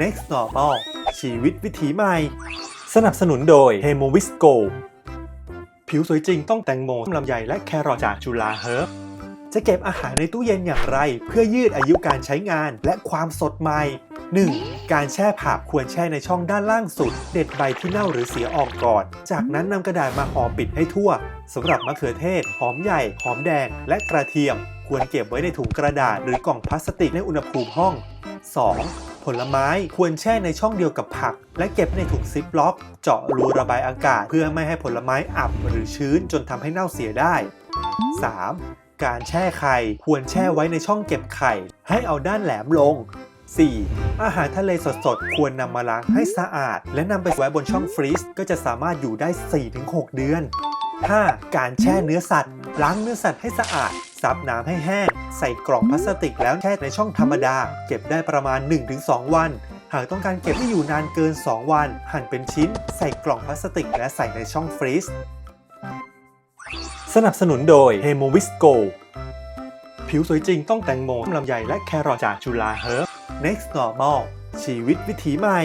Next Normal ชีวิตวิถีใหม่ สนับสนุนโดย h e m o v i s Go ผิวสวยจริงต้องแตงโมลำไยและแครอทจากจุฬาเฮิร์บจะเก็บอาหารในตู้เย็นอย่างไร เพื่อยืดอายุการใช้งานและความสดใหม่ 1. การแช่ผักควรแช่ในช่องด้านล่างสุด เด็ดใบที่เน่าหรือเสียออกก่อน จากนั้นนำกระดาษมาห่อปิดให้ทั่วสำหรับมะเขือเทศ หอมใหญ่ หอมแดง และกระเทียม ควรเก็บไว้ในถุงกระดาษหรือกล่องพลาสติกในอุณหภูมิห้อง 2. ผลไม้ควรแช่ในช่องเดียวกับผัก และเก็บในถุงซิปล็อก เจาะรูระบายอากาศ เพื่อไม่ให้ผลไม้อับหรือชื้นจนทำให้เน่าเสียได้ 3. การแช่ไข่ควรแช่ไว้ในช่องเก็บไข่ ให้เอาด้านแหลมลง 4. อาหารทะเลสดๆ ควรนำมาล้างให้สะอาด และนำไปไว้บนช่องฟรีซก็จะสามารถอยู่ได้ 4-6 เดือน 5. การแช่เนื้อสัตว์ ล้างเนื้อสัตว์ให้สะอาด ซับน้ำให้แห้ง ใส่กล่องพลาสติกแล้วแช่ในช่องธรรมดา เก็บได้ประมาณ 1-2 วัน หากต้องการเก็บให้อยู่นานเกิน 2 วัน หั่นเป็นชิ้น ใส่กล่องพลาสติกและใส่ในช่องฟรีซ สนับสนุนโดย h e m o v i s Go ผิวสวยจริงต้องแตงโมลำไยและแครอทจากจุฬาเฮิร์บ Next Normal ชีวิตวิถีใหม่